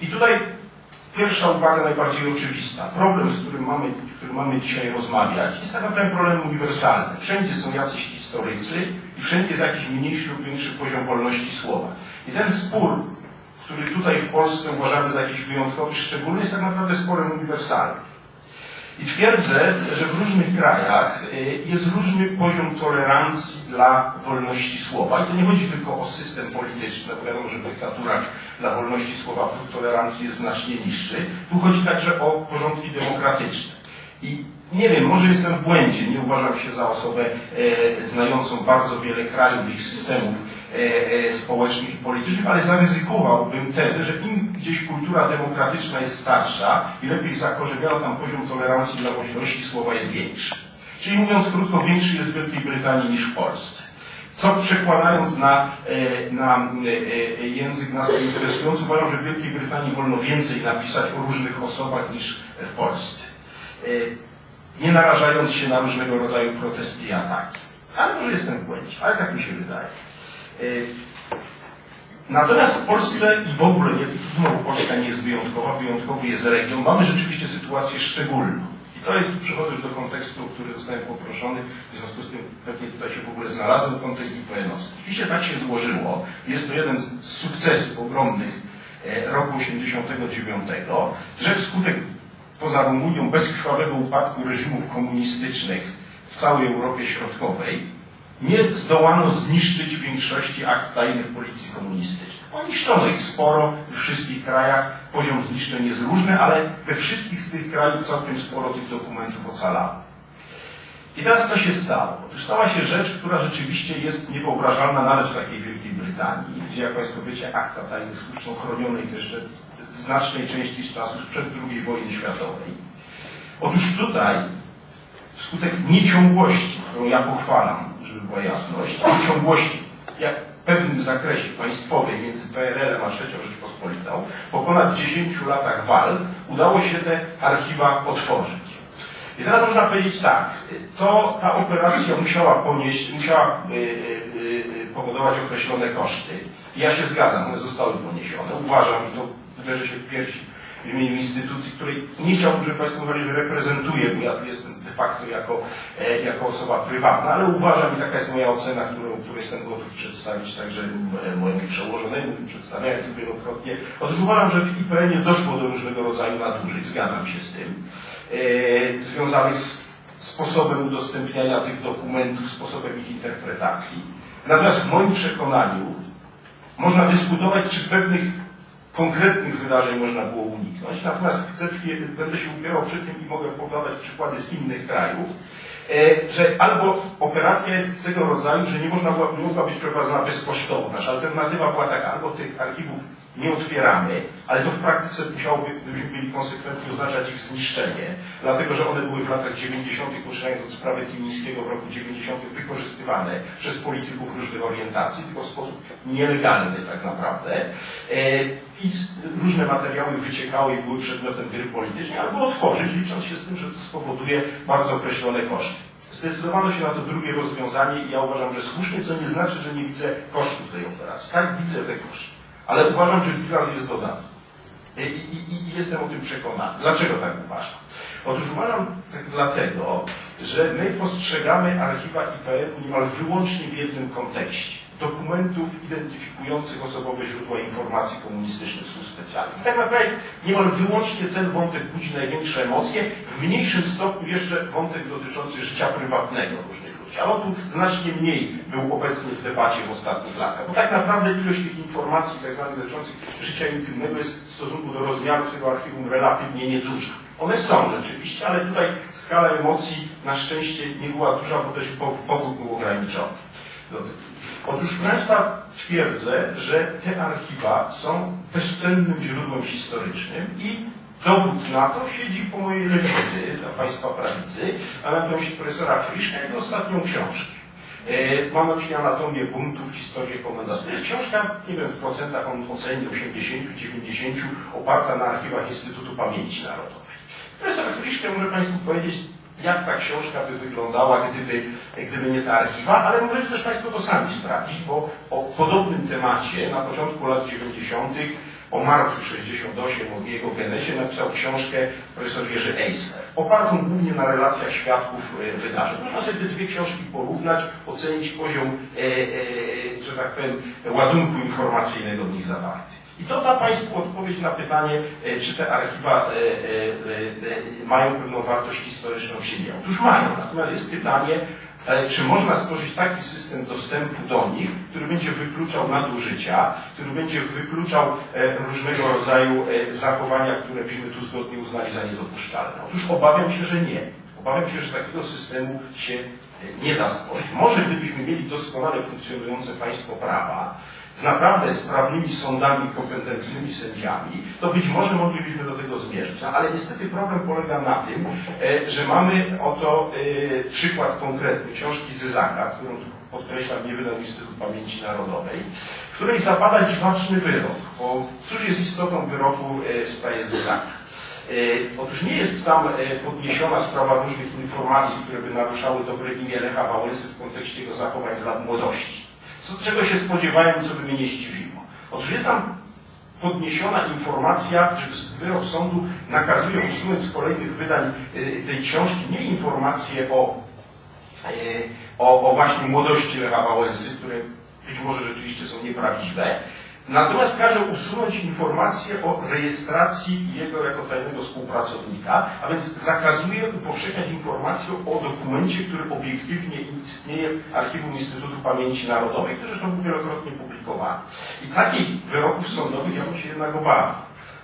I tutaj pierwsza uwaga najbardziej oczywista. Problem, z którym mamy, który mamy dzisiaj rozmawiać, jest tak naprawdę problemem uniwersalny. Wszędzie są jacyś historycy i wszędzie jest jakiś mniejszy lub większy poziom wolności słowa. I ten spór, który tutaj w Polsce uważamy za jakiś wyjątkowy, szczególny, jest tak naprawdę sporem uniwersalnym. I twierdzę, że w różnych krajach y, jest różny poziom tolerancji dla wolności słowa. I to nie chodzi tylko o system polityczny, bo wiadomo, że w dyktaturach dla wolności słowa próg tolerancji jest znacznie niższy. Tu chodzi także o porządki demokratyczne. I nie wiem, może jestem w błędzie, nie uważam się za osobę e, znającą bardzo wiele krajów, ich systemów e, e, społecznych i politycznych, ale zaryzykowałbym tezę, że im gdzieś kultura demokratyczna jest starsza i lepiej zakorzeniona tam poziom tolerancji dla wolności słowa jest większy. Czyli mówiąc krótko, większy jest w Wielkiej Brytanii niż w Polsce. Co przekładając na, e, na e, e, język nas interesujący, uważam, że w Wielkiej Brytanii wolno więcej napisać o różnych osobach niż w Polsce. Nie narażając się na różnego rodzaju protesty i ataki. Ale może jestem w błędzie, ale tak mi się wydaje. Natomiast w Polsce i w ogóle, nie, znowu Polska nie jest wyjątkowa, wyjątkowy jest region, mamy rzeczywiście sytuację szczególną. To jest, przechodzę już do kontekstu, o który zostałem poproszony, w związku z tym pewnie tutaj się w ogóle znalazłem, kontekst IPN-owski. Oczywiście tak się złożyło, jest to jeden z sukcesów ogromnych e, roku 89, że wskutek poza Rumunią bezkrwawego upadku reżimów komunistycznych w całej Europie Środkowej, nie zdołano zniszczyć większości akt tajnych policji komunistycznych. Poniszczono ich sporo we wszystkich krajach, poziom zniszczeń jest różny, ale we wszystkich z tych krajów całkiem sporo tych dokumentów ocalało. I teraz co się stało? Otóż stała się rzecz, która rzeczywiście jest niewyobrażalna nawet w takiej Wielkiej Brytanii, gdzie, jak Państwo wiecie, akta tajnych są chronione jeszcze w znacznej części z czasów przed II wojny światowej. Otóż tutaj wskutek nieciągłości, którą ja pochwalam, była jasność, nieciągłości jak w pewnym zakresie państwowej między PRL-em a trzecią Rzeczpospolitą, po ponad 10 latach walk udało się te archiwa otworzyć. I teraz można powiedzieć tak, to ta operacja musiała ponieść, musiała y, y, y, powodować określone koszty. I ja się zgadzam, one zostały poniesione. Uważam, i to uderzę się w piersi w imieniu instytucji, której nie chciałbym, żeby Państwo uważali, że reprezentuję, bo ja tu jestem de facto jako, e, jako osoba prywatna, ale uważam, i taka jest moja ocena, którą, którą jestem gotów przedstawić także e, mojemu przełożonemu, przedstawiałem tu wielokrotnie. Otóż uważam, że w IPN-ie doszło do różnego rodzaju nadużyć, zgadzam się z tym, e, związanych z sposobem udostępniania tych dokumentów, sposobem ich interpretacji. Natomiast w moim przekonaniu można dyskutować, czy pewnych konkretnych wydarzeń można było uniknąć. Natomiast chcę, będę się upierał przy tym i mogę podawać przykłady z innych krajów, e, że albo operacja jest tego rodzaju, że nie można była, nie mogła być prowadzona bezkosztowo. Nasza alternatywa była taka, albo tych archiwów nie otwieramy, ale to w praktyce musiałoby, gdybyśmy byli konsekwentni, oznaczać ich zniszczenie, dlatego że one były w latach 90., poczynając od sprawy Kilińskiego w roku 90., wykorzystywane przez polityków różnych orientacji, tylko w sposób nielegalny tak naprawdę. E, I różne materiały wyciekały i były przedmiotem gry politycznej, albo otworzyć, licząc się z tym, że to spowoduje bardzo określone koszty. Zdecydowano się na to drugie rozwiązanie i ja uważam, że słusznie, co nie znaczy, że nie widzę kosztów tej operacji. Tak, widzę te koszty. Ale uważam, że bilans jest dodatni. I, i, I jestem o tym przekonany. Dlaczego tak uważam? Otóż uważam tak dlatego, że my postrzegamy archiwa IPN niemal wyłącznie w jednym kontekście. Dokumentów identyfikujących osobowe źródła informacji komunistycznych służb specjalnych. I tak naprawdę niemal wyłącznie ten wątek budzi największe emocje, w mniejszym stopniu jeszcze wątek dotyczący życia prywatnego różnych ludzi. Ale on tu znacznie mniej był obecny w debacie w ostatnich latach. Bo tak naprawdę ilość tych informacji tak zwanych dotyczących życia intymnego jest w stosunku do rozmiarów tego archiwum relatywnie nieduża. One są rzeczywiście, ale tutaj skala emocji na szczęście nie była duża, bo też pow- powód był ograniczony. Otóż proszę Państwa twierdzę, że te archiwa są bezcennym źródłem historycznym i dowód na to siedzi po mojej lewicy, dla Państwa prawicy, a na myśli profesora Friszka jego ostatnią książkę. E, Mam na myśli anatomię buntów, historię komendantów. To jest książka, nie wiem, w procentach on oceni 80-90, oparta na archiwach Instytutu Pamięci Narodowej. Profesor Friszke może Państwu powiedzieć, jak ta książka by wyglądała, gdyby, gdyby nie te archiwa, ale możecie też Państwo to sami sprawdzić, bo o podobnym temacie na początku lat 90. o marcu 68, o jego genezie, napisał książkę profesor Jerzy Eisler, opartą głównie na relacjach świadków e, wydarzeń. Można sobie te dwie książki porównać, ocenić poziom, e, e, że tak powiem, ładunku informacyjnego w nich zawarty. I to da Państwu odpowiedź na pytanie, e, czy te archiwa e, e, e, e, mają pewną wartość historyczną, czy nie. Otóż mają. Natomiast jest pytanie, e, czy można stworzyć taki system dostępu do nich, który będzie wykluczał nadużycia, który będzie wykluczał e, różnego rodzaju e, zachowania, które byśmy tu zgodnie uznali za niedopuszczalne. Otóż obawiam się, że nie. Obawiam się, że takiego systemu się nie da stworzyć. Może gdybyśmy mieli doskonale funkcjonujące państwo prawa, z naprawdę sprawnymi sądami, kompetentnymi sędziami, to być może moglibyśmy do tego zmierzyć. Ale niestety problem polega na tym, e, że mamy oto e, przykład konkretny książki Zyzaka, którą podkreślam, nie wydał Instytut Pamięci Narodowej, w której zapada dziwaczny wyrok. Bo cóż jest istotą wyroku e, w sprawie Zyzaka? E, Otóż nie jest tam e, podniesiona sprawa różnych informacji, które by naruszały dobre imię Lecha Wałęsy w kontekście jego zachowań z lat młodości. Co, czego się spodziewałem, co by mnie nie zdziwiło. Otóż jest tam podniesiona informacja, że wyrok sądu nakazuje usunąć z kolejnych wydań y, tej książki nie informacje o, o, o właśnie młodości Lecha Wałęsy, które być może rzeczywiście są nieprawdziwe, Natomiast każe usunąć informacje o rejestracji jego jako tajnego współpracownika, a więc zakazuje upowszechniać informację o dokumencie, który obiektywnie istnieje w Archiwum Instytutu Pamięci Narodowej, który zresztą był wielokrotnie publikowany. I takich wyroków sądowych ja bym się jednak obawiał.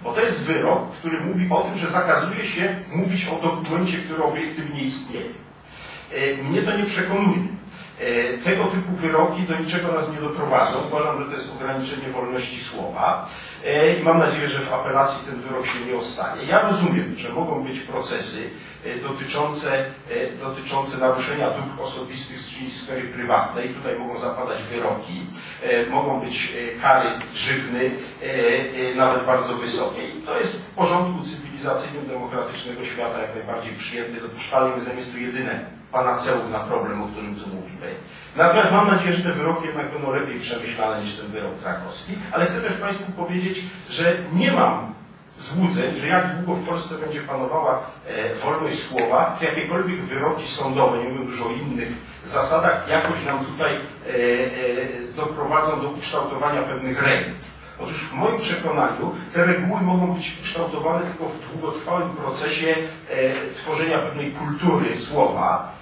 Bo to jest wyrok, który mówi o tym, że zakazuje się mówić o dokumencie, który obiektywnie istnieje. E, Mnie to nie przekonuje. E, Tego typu wyroki do niczego nas nie doprowadzą. Uważam, że to jest ograniczenie wolności słowa E, i mam nadzieję, że w apelacji ten wyrok się nie ostanie. Ja rozumiem, że mogą być procesy e, dotyczące, dotyczące naruszenia dóbr osobistych, czyli sfery prywatnej. Tutaj mogą zapadać wyroki, mogą być kary grzywny, nawet bardzo wysokie. I to jest w porządku cywilizacyjnym, demokratycznego świata jak najbardziej przyjęte, dopuszczalne, więc jest to jedyne panaceum na problem, o którym tu mówimy. Natomiast mam nadzieję, że te wyroki jednak będą lepiej przemyślane niż ten wyrok krakowski, ale chcę też Państwu powiedzieć, że nie mam złudzeń, że jak długo w Polsce będzie panowała e, wolność słowa, to jakiekolwiek wyroki sądowe, nie mówiąc już o innych zasadach, jakoś nam tutaj e, e, doprowadzą do ukształtowania pewnych reguł. Otóż w moim przekonaniu te reguły mogą być kształtowane tylko w długotrwałym procesie e, tworzenia pewnej kultury słowa,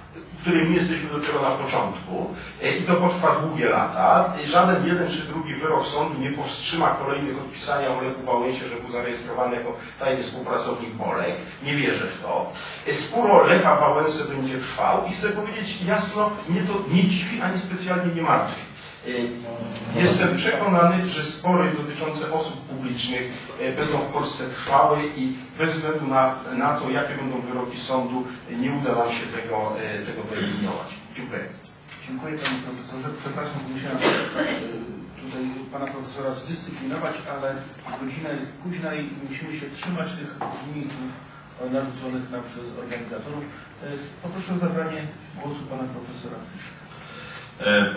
którym jesteśmy dopiero na początku e, i to potrwa długie lata. Żaden jeden czy drugi wyrok sądu nie powstrzyma kolejnych odpisania o Lechu Wałęsie, że był zarejestrowany jako tajny współpracownik Polek. Nie wierzę w to. E, Spór o Lecha Wałęsę będzie trwał i chcę powiedzieć jasno, mnie to nie dziwi ani specjalnie nie martwi. E, Jestem przekonany, że spory dotyczące osób publicznych e, będą w Polsce trwały i bez względu na, na to, jakie będą wyroki sądu, nie uda nam się tego, e, tego wyeliminować. Dziękuję. Dziękuję Panie Profesorze. Przepraszam, musiałem tutaj Pana Profesora zdyscyplinować, ale godzina jest późna i musimy się trzymać tych limitów narzuconych nam przez organizatorów. Poproszę o zabranie głosu Pana Profesora Fiszka. E,